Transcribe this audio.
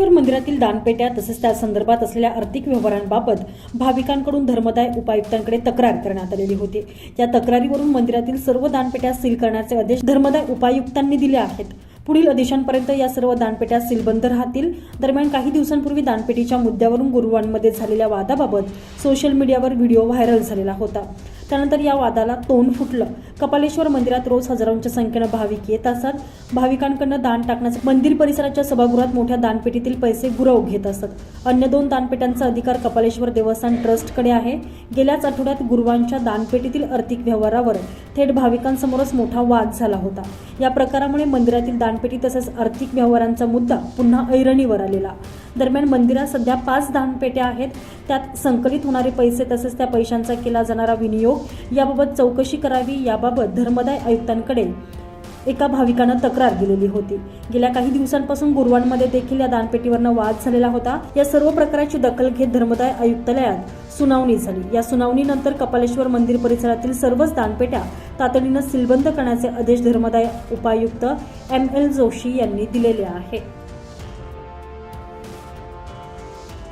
मंदिरातील दानपेट्या तसेच त्या संदर्भात असलेल्या आर्थिक व्यवहारांबाबत भाविकांकडून धर्मदाय उपायुक्तांकडे तक्रार करण्यात आलेली होती. या तक्रारीवरून मंदिरातील सर्व दानपेट्या सील करण्याचे आदेश धर्मदाय उपायुक्तांनी दिले आहेत. पुढील आदेशांपर्यंत या सर्व दानपेट्या सीलबंद राहतील. दरम्यान काही दिवसांपूर्वी दानपेटीच्या मुद्द्यावरून गुरुवांमध्ये झालेल्या वादाबाबत सोशल मीडियावर व्हिडिओ व्हायरल झालेला होता. त्यानंतर या वादाला तोंड फुटलं. कपालेश्वर मंदिरात रोज हजारोंच्या संख्येनं भाविक येत असतात भाविकांकडनं दान टाकण्याचं मंदिर परिसराच्या सभागृहात मोठ्या दानपेटीतील पैसे गुरव घेत असत. अन्य दोन दानपेट्यांचा अधिकार कपालेश्वर देवस्थान ट्रस्टकडे आहे. गेल्याच आठवड्यात गुरुवांच्या दानपेटीतील आर्थिक व्यवहारावर थेट भाविकांसमोरच मोठा वाद झाला होता. या प्रकारामुळे मंदिरातील दानपेटी तसेच आर्थिक व्यवहारांचा मुद्दा पुन्हा ऐरणीवर आलेला. दरम्यान मंदिरात सध्या पाच दानपेट्या आहेत. त्यात संकलित होणारे पैसे तसेच त्या पैशांचा केला जाणारा विनियोग. याबाबत चौकशी करावी याबाबत धर्मदाय आयुक्तांकडे एका भाविकानं तक्रार दिलेली होती. गेल्या काही दिवसांपासून गुरुवांमध्ये देखील या दानपेटीवरनं वाद झालेला होता. या सर्व प्रकाराची दखल घेत धर्मदाय आयुक्तालयात सुनावणी झाली. या सुनावणीनंतर कपालेश्वर मंदिर परिसरातील सर्वच दानपेट्या तातडीनं सीलबंद करण्याचे आदेश धर्मदाय उपायुक्त एम एल जोशी यांनी दिलेले आहे